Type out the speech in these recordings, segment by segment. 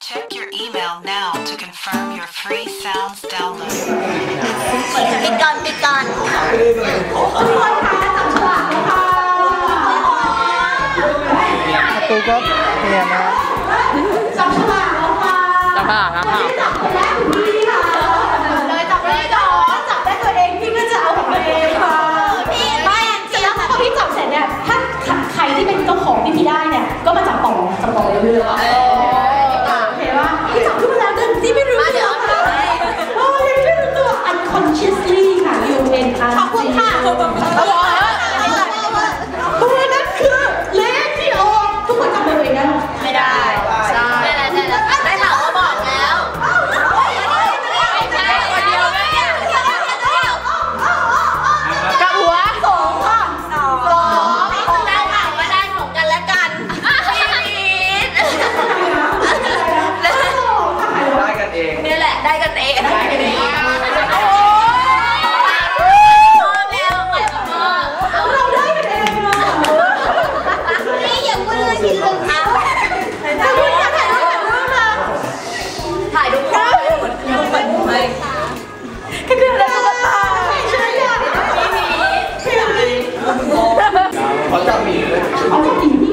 Check your email now to confirm your free sounds download เปิดปิดก่อนปิดก่อนทุกคนคะจับฉลากนะคะประตูก็เนียนนะจับฉลากนะคะจับฉลากครับจับคนแรกคุณพี่ค่ะเลยจับเลยจับจับได้ตัวเองพี่ก็จะเอาของตัวเองค่ะพี่ไม่เสร็จแล้วพอพี่จับเสร็จนี่ยถ้าใครที่เป็นเจ้าของที่พี่ได้เนี่ยก็มาจับต่อจับต่อเรื่อยๆ เขาจะมีเลย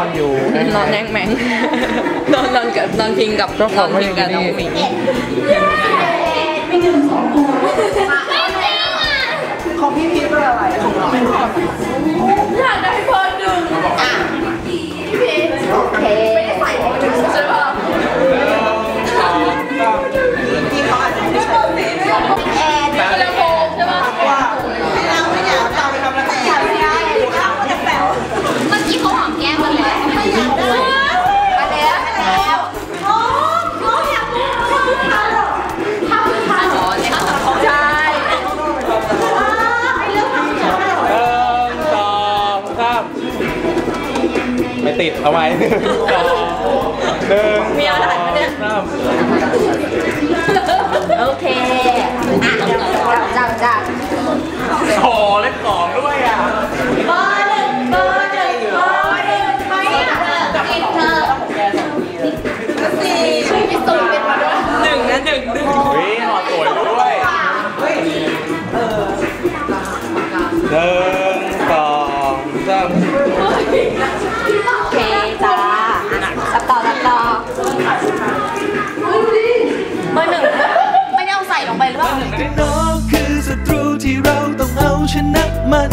อนอยู่นอนแนงแมงนอนนอนกับนอนพิงกับนอนพิงกับน้องหมีของพี่พีทเป็นอะไรของเรา ไม่ติดเอาไว้หนึ่งมีอะไรเนี่ยโอเคอะจับจับขอเล่นขอด้วยอะเบอร์หนึ่งเบอร์หนึ่งเบอร์หนึ่งไม่อะติดเธอสี่ช่วยไปตุนเป็นมาด้หนึ่งหนึ่งหนึ่งเฮ้ยหอสวยด้วยเออเดิ บ้างนกคือศัตรูที่เราต้องเอาชนะมัน